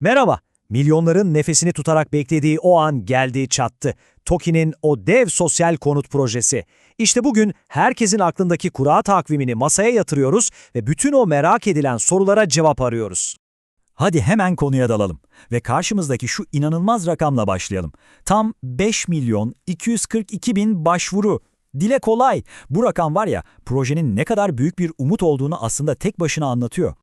Merhaba. Milyonların nefesini tutarak beklediği o an geldi çattı. TOKİ'nin o dev sosyal konut projesi. İşte bugün herkesin aklındaki kura takvimini masaya yatırıyoruz ve bütün o merak edilen sorulara cevap arıyoruz. Hadi hemen konuya dalalım ve karşımızdaki şu inanılmaz rakamla başlayalım. Tam 5 milyon 242 bin başvuru. Dile kolay. Bu rakam var ya projenin ne kadar büyük bir umut olduğunu aslında tek başına anlatıyor.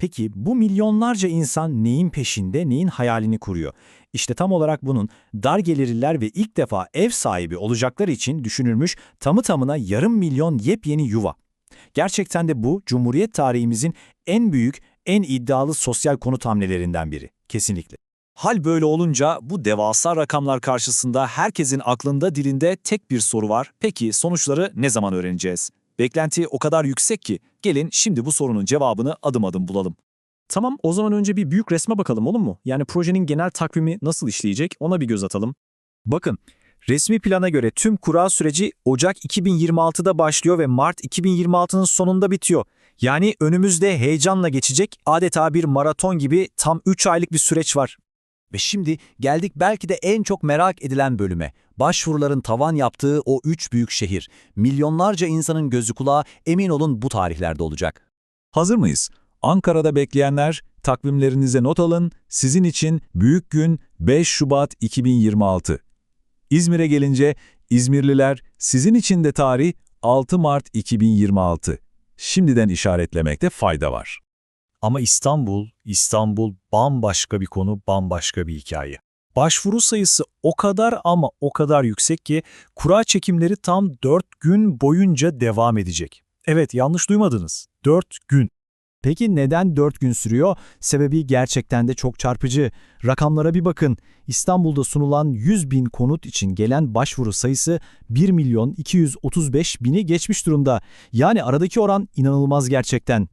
Peki bu milyonlarca insan neyin peşinde, neyin hayalini kuruyor? İşte tam olarak bunun dar gelirliler ve ilk defa ev sahibi olacaklar için düşünülmüş tamı tamına yarım milyon yepyeni yuva. Gerçekten de bu Cumhuriyet tarihimizin en büyük, en iddialı sosyal konut hamlelerinden biri. Kesinlikle. Hal böyle olunca bu devasa rakamlar karşısında herkesin aklında dilinde tek bir soru var. Peki sonuçları ne zaman öğreneceğiz? Beklenti o kadar yüksek ki gelin şimdi bu sorunun cevabını adım adım bulalım. Tamam, o zaman önce bir büyük resme bakalım olur mu? Yani projenin genel takvimi nasıl işleyecek ona bir göz atalım. Bakın, resmi plana göre tüm kura süreci Ocak 2026'da başlıyor ve Mart 2026'nın sonunda bitiyor. Yani önümüzde heyecanla geçecek adeta bir maraton gibi tam 3 aylık bir süreç var. Ve şimdi geldik belki de en çok merak edilen bölüme. Başvuruların tavan yaptığı o üç büyük şehir. Milyonlarca insanın gözü kulağı emin olun bu tarihlerde olacak. Hazır mıyız? Ankara'da bekleyenler takvimlerinize not alın. Sizin için büyük gün 5 Şubat 2026. İzmir'e gelince İzmirliler sizin için de tarih 6 Mart 2026. Şimdiden işaretlemekte fayda var. Ama İstanbul, İstanbul bambaşka bir konu, bambaşka bir hikaye. Başvuru sayısı o kadar ama o kadar yüksek ki kura çekimleri tam 4 gün boyunca devam edecek. Evet yanlış duymadınız. 4 gün. Peki neden 4 gün sürüyor? Sebebi gerçekten de çok çarpıcı. Rakamlara bir bakın. İstanbul'da sunulan 100 bin konut için gelen başvuru sayısı 1 milyon 235 bini geçmiş durumda. Yani aradaki oran inanılmaz gerçekten.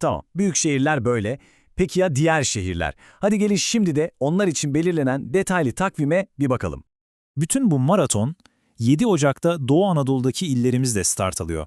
Tamam, büyük şehirler böyle. Peki ya diğer şehirler? Hadi gelin şimdi de onlar için belirlenen detaylı takvime bir bakalım. Bütün bu maraton 7 Ocak'ta Doğu Anadolu'daki illerimizde start alıyor.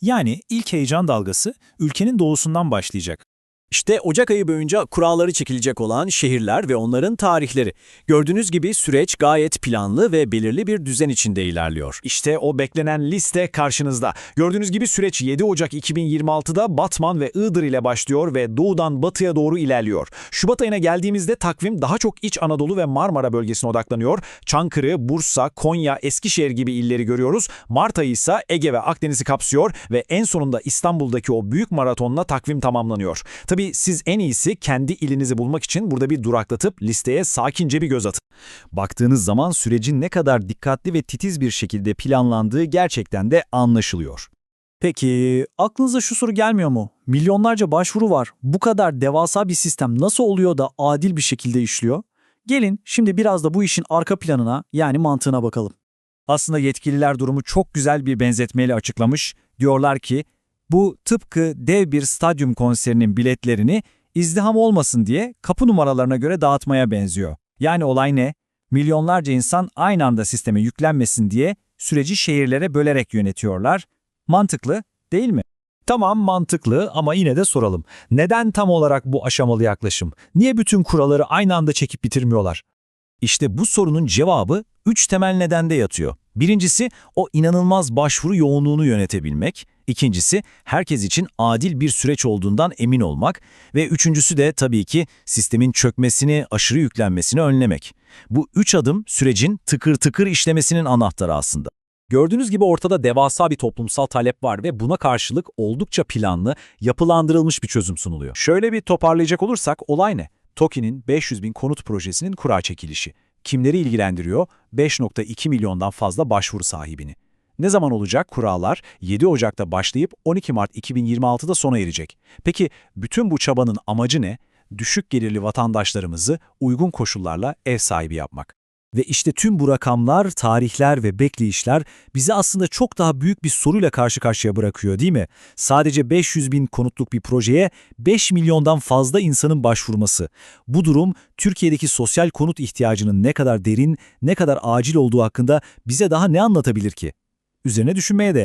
Yani ilk heyecan dalgası ülkenin doğusundan başlayacak. İşte Ocak ayı boyunca kuralları çekilecek olan şehirler ve onların tarihleri. Gördüğünüz gibi süreç gayet planlı ve belirli bir düzen içinde ilerliyor. İşte o beklenen liste karşınızda. Gördüğünüz gibi süreç 7 Ocak 2026'da Batman ve Iğdır ile başlıyor ve doğudan batıya doğru ilerliyor. Şubat ayına geldiğimizde takvim daha çok İç Anadolu ve Marmara bölgesine odaklanıyor. Çankırı, Bursa, Konya, Eskişehir gibi illeri görüyoruz. Mart ayı ise Ege ve Akdeniz'i kapsıyor ve en sonunda İstanbul'daki o büyük maratonla takvim tamamlanıyor. Tabii siz en iyisi kendi ilinizi bulmak için burada bir duraklatıp listeye sakince bir göz atın. Baktığınız zaman sürecin ne kadar dikkatli ve titiz bir şekilde planlandığı gerçekten de anlaşılıyor. Peki aklınıza şu soru gelmiyor mu? Milyonlarca başvuru var. Bu kadar devasa bir sistem nasıl oluyor da adil bir şekilde işliyor? Gelin şimdi biraz da bu işin arka planına yani mantığına bakalım. Aslında yetkililer durumu çok güzel bir benzetmeyle açıklamış. Diyorlar ki, bu tıpkı dev bir stadyum konserinin biletlerini izdiham olmasın diye kapı numaralarına göre dağıtmaya benziyor. Yani olay ne? Milyonlarca insan aynı anda sisteme yüklenmesin diye süreci şehirlere bölerek yönetiyorlar. Mantıklı, değil mi? Tamam mantıklı ama yine de soralım. Neden tam olarak bu aşamalı yaklaşım? Niye bütün kuralları aynı anda çekip bitirmiyorlar? İşte bu sorunun cevabı üç temel nedende yatıyor. Birincisi o inanılmaz başvuru yoğunluğunu yönetebilmek. İkincisi herkes için adil bir süreç olduğundan emin olmak. Ve üçüncüsü de tabii ki sistemin çökmesini, aşırı yüklenmesini önlemek. Bu üç adım sürecin tıkır tıkır işlemesinin anahtarı aslında. Gördüğünüz gibi ortada devasa bir toplumsal talep var ve buna karşılık oldukça planlı, yapılandırılmış bir çözüm sunuluyor. Şöyle bir toparlayacak olursak olay ne? TOKİ'nin 500 bin konut projesinin kura çekilişi. Kimleri ilgilendiriyor? 5.2 milyondan fazla başvuru sahibini. Ne zaman olacak? Kurallar 7 Ocak'ta başlayıp 12 Mart 2026'da sona erecek. Peki bütün bu çabanın amacı ne? Düşük gelirli vatandaşlarımızı uygun koşullarla ev sahibi yapmak. Ve işte tüm bu rakamlar, tarihler ve bekleyişler bizi aslında çok daha büyük bir soruyla karşı karşıya bırakıyor değil mi? Sadece 500 bin konutluk bir projeye 5 milyondan fazla insanın başvurması. Bu durum Türkiye'deki sosyal konut ihtiyacının ne kadar derin, ne kadar acil olduğu hakkında bize daha ne anlatabilir ki? Üzerine düşünmeye değer.